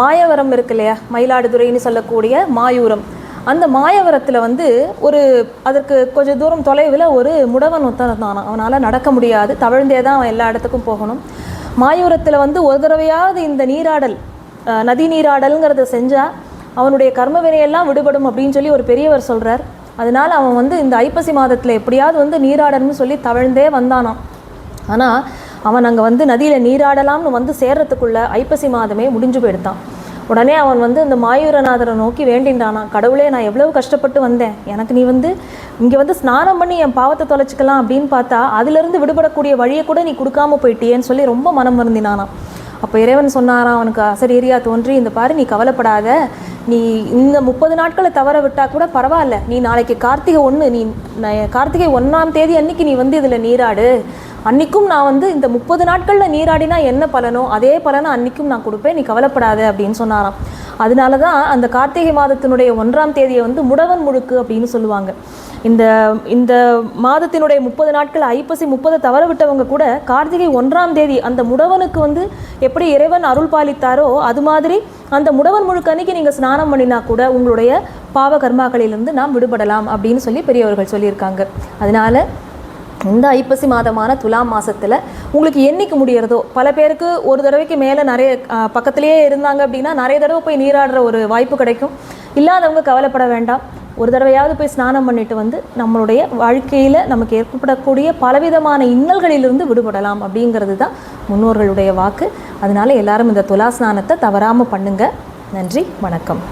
மாயவரம் இருக்கு இல்லையா? மயிலாடுதுறைன்னு சொல்லக்கூடிய மாயூரம். அந்த மாயவரத்தில் வந்து ஒரு அதற்கு கொஞ்சம் தூரம் தொலைவில் ஒரு முடவன் ஒருத்தன் இருந்தானாம். அவனால் நடக்க முடியாது. தவழ்ந்தே தான் அவன் எல்லா இடத்துக்கும் போகணும். மாயூரத்தில் வந்து ஒரு தடவையாவது இந்த நீராடல் நதி நீராடல்ங்கிறத செஞ்சால் அவனுடைய கர்ம வினையெல்லாம் விடுபடும் அப்படின்னு சொல்லி ஒரு பெரியவர் சொல்கிறார் அதனால் அவன் வந்து இந்த ஐப்பசி மாதத்தில் எப்படியாவது வந்து நீராடணும்னு சொல்லி தவழ்ந்தே வந்தானான் ஆனால் அவன் அங்கே வந்து நதியில் நீராடலாம்னு வந்து சேர்றதுக்குள்ள ஐப்பசி மாதமே முடிஞ்சு போயிடுத்தான் உடனே அவன் வந்து இந்த மாயூரநாதரை நோக்கி வேண்டின்றானான் கடவுளே நான் எவ்வளவு கஷ்டப்பட்டு வந்தேன். எனக்கு நீ வந்து இங்கே வந்து ஸ்நானம் பண்ணி என் பாவத்தை தொலைச்சிக்கலாம் அப்படின்னு பார்த்தா அதிலிருந்து விடுபடக்கூடிய வழியை கூட நீ கொடுக்காம போயிட்டியேன்னு சொல்லி ரொம்ப மனம் வருந்தினானாம் அப்போ இறைவன் சொன்னாராம் அவனுக்கு அசரீரியா தோன்றி இந்த பாரு நீ கவலைப்படாத. நீ இந்த முப்பது நாட்களை தவற விட்டால் கூட பரவாயில்ல. நீ நாளைக்கு கார்த்திகை ஒன்று நீ கார்த்திகை ஒன்றாம் தேதி அன்னைக்கு நீ வந்து இதில் நீராடு. அன்றைக்கும் நான் வந்து இந்த முப்பது நாட்களில் நீராடினா என்ன பலனோ அதே பலனை அன்றைக்கும் நான் கொடுப்பேன். நீ கவலைப்படாத அப்படின்னு சொன்னாராம். அதனால தான் அந்த கார்த்திகை மாதத்தினுடைய ஒன்றாம் தேதியை வந்து முடவன் முழுக்கு அப்படின்னு சொல்லுவாங்க. இந்த இந்த மாதத்தினுடைய முப்பது நாட்கள் ஐப்பசி முப்பது தவற விட்டவங்க கூட கார்த்திகை ஒன்றாம் தேதி அந்த முடவனுக்கு வந்து எப்படி இறைவன் அருள் பாலித்தாரோ அது மாதிரி அந்த முடவன் முழுக்க அன்னைக்கு நீங்கள் ஸ்நானம் பண்ணினா கூட உங்களுடைய பாவ கர்மாக்களிலிருந்து நாம் விடுபடலாம் அப்படின்னு சொல்லி பெரியவர்கள் சொல்லியிருக்காங்க. அதனால இந்த ஐப்பசி மாதமான துலாம் மாசத்துல உங்களுக்கு என்னைக்கு முடியறதோ பல பேருக்கு ஒரு தடவைக்கு மேலே நிறைய பக்கத்திலேயே இருந்தாங்க அப்படின்னா நிறைய தடவை போய் நீராடுற ஒரு வாய்ப்பு கிடைக்கும். இல்லாதவங்க கவலைப்பட வேண்டாம். ஒரு தடவையாவது போய் ஸ்நானம் பண்ணிட்டு வந்து நம்மளுடைய வாழ்க்கையில் நமக்கு ஏற்படக்கூடிய பலவிதமான இன்னல்களிலிருந்து விடுபடலாம் அப்படிங்கிறது தான் முன்னோர்களுடைய வாக்கு. அதனால எல்லாரும் இந்த துலா ஸ்நானத்தை தவறாமல் பண்ணுங்க. நன்றி வணக்கம்.